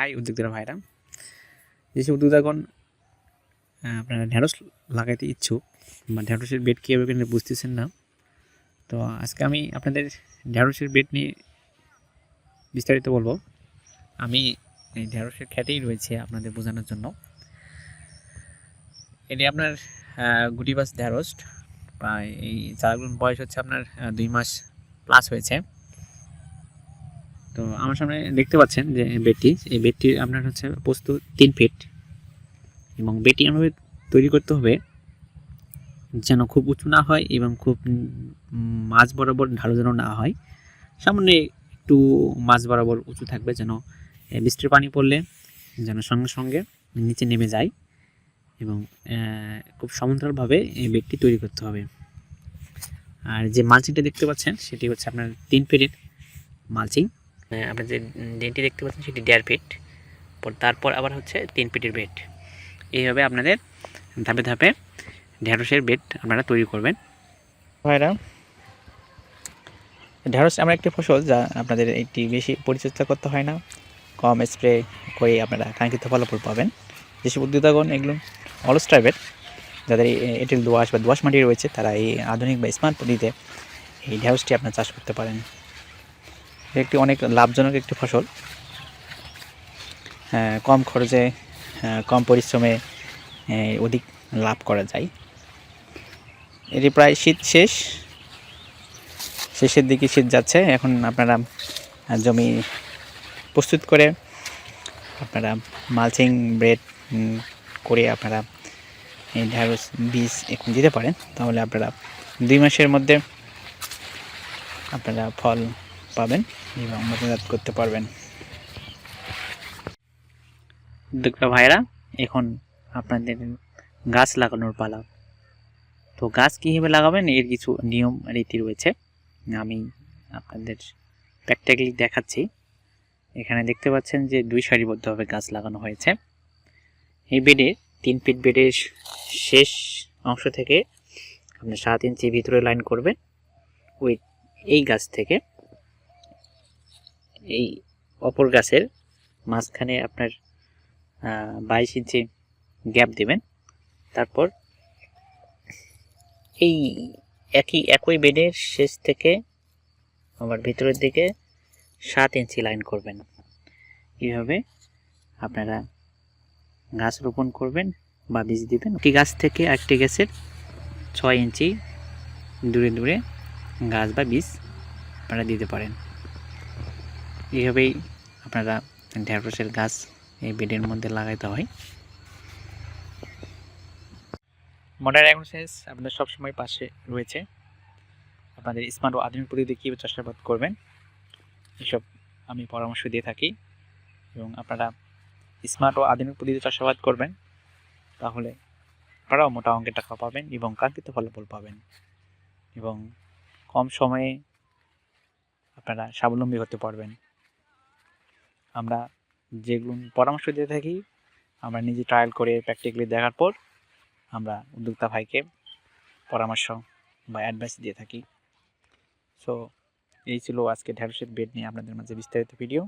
High উদ্যোক্তারা ভাইরা। যেসব উদ্যোক্তাগণ আপনারা ঢ্যাঁড়স লাগাইতে ইচ্ছুক বা ঢ্যাঁড়সের বেড কীভাবে কিনে বুঝতেছেন না তো আজকে আমি আপনাদের ঢ্যাঁড়সের বেড নিয়ে বিস্তারিত বলব। আমি এই ঢ্যাঁড়সের খ্যাতেই রয়েছে আপনাদের বোঝানোর জন্য। এটি আপনার আহ, গুটি বাস ঢ্যাঁড়স বা এই চারাগুলোর বয়স হচ্ছে আপনার দুই মাস প্লাস হয়েছে। তো আমার সামনে দেখতে পাচ্ছেন যে বেডটি, এই বেডটি আপনার হচ্ছে পোস্ত তিন ফিট এবং বেডটি এমনভাবে তৈরি করতে হবে যেন খুব উঁচু না হয় এবং খুব মাঝ বরাবর ঢালু যেন না হয়। সামনে একটু মাঝ বরাবর উঁচু থাকবে যেন বৃষ্টির পানি পড়লে যেন সঙ্গে সঙ্গে নিচে নেমে যায় এবং খুব সমান্তরালভাবে এই বেডটি তৈরি করতে হবে। আর যে মালচিংটা দেখতে পাচ্ছেন সেটি হচ্ছে আপনার তিন ফিটের মালচিং। আহ, আপনার যে ডেনটি দেখতে পাচ্ছেন সেটি দেড় ফিট পর তারপর আবার হচ্ছে তিন ফিটের বেড। এইভাবে আপনাদের ধাপে ধাপে ঢেঁড়সের বেড আপনারা তৈরি করবেন। ভাইরা ঢেঁড়স এমন একটি ফসল যা আপনাদের একটি বেশি পরিচর্যা করতে হয় না। কম স্প্রে করে আপনারা কাঙ্ক্ষিত ফলাফল পাবেন। যেসব উদ্যোক্তাগণ এগুলো অলস টাইপের যাদের এঁটেল দোয়াশ বা দোয়াশ মাটি রয়েছে তারা এই আধুনিক বা স্মার্ট পদ্ধতিতে এই ঢেঁড়সটি আপনার চাষ করতে পারেন। একটি অনেক লাভজনক একটি ফসল। কম খরচে কম পরিশ্রমে অধিক লাভ করা যায়। এটি প্রায় শীত শেষ। শেষের দিকে শীত যাচ্ছে। এখন আপনারা জমি প্রস্তুত করে আপনারা মালচিং, ব্রেড করে আপনারা এই ঢ্যাঁড়স বীজ এখন দিতে পারেন। তাহলে আপনারা দুই মাসের মধ্যে আপনারা ফল পাবেন এবং মতজাত করতে পারবেন। উদ্যোক্তা ভাইরা এখন আপনাদের গাছ লাগানোর পালা। তো গাছ কীভাবে লাগাবেন? এর কিছু নিয়ম রীতি রয়েছে। আমি আপনাদের প্র্যাকটিক্যালি দেখাচ্ছি। এখানে দেখতে পাচ্ছেন যে দুই সারিবদ্ধভাবে গাছ লাগানো হয়েছে। এই বেডে তিন ফিট বেডের শেষ অংশ থেকে আপনি সাত ইঞ্চি ভিতরে লাইন করবেন। ওই এই গাছ থেকে এই অপর গাছের মাঝখানে আপনার বাইশ ইঞ্চি গ্যাপ দেবেন। তারপর এই একই একই বেডের শেষ থেকে আবার ভিতরের দিকে সাত ইঞ্চি লাইন করবেন। এইভাবে আপনারা গাছ রোপণ করবেন বা বীজ দেবেন। একটি গাছ থেকে একটি গাছের ছয় ইঞ্চি দূরে দূরে গাছ বা বীজ আপনারা দিতে পারেন। এইভাবেই আপনারা ঢেঁড়সের গাছ এই বেডের মধ্যে লাগাইতে হয়। মডার্ন অ্যাগ্রোসাইন্স আপনাদের সবসময় পাশে রয়েছে। আপনাদের স্মার্ট ও আধুনিক পদ্ধতিতে কীভাবে চাষাবাদ করবেন, এসব আমি পরামর্শ দিয়ে থাকি। এবং আপনারা স্মার্ট ও আধুনিক পদ্ধতিতে চাষাবাদ করবেন, তাহলে আপনারাও মোটা অঙ্কের টাকা পাবেন এবং কাঙ্ক্ষিত ফলাফল পাবেন। এবং কম সময়ে আপনারা স্বাবলম্বী হতে পারবেন। আমরা যেগুলো পরামর্শ দিয়ে থাকি, আমরা নিজে ট্রায়াল করে প্র্যাকটিক্যালি দেখার পর আমরা উদ্যোক্তা ভাইকে পরামর্শ বা অ্যাডভাইস দিয়ে থাকি। সো এই ছিল আজকে ঢ্যাঁড়সের বেড নিয়ে আপনাদের মাঝে বিস্তারিত ভিডিও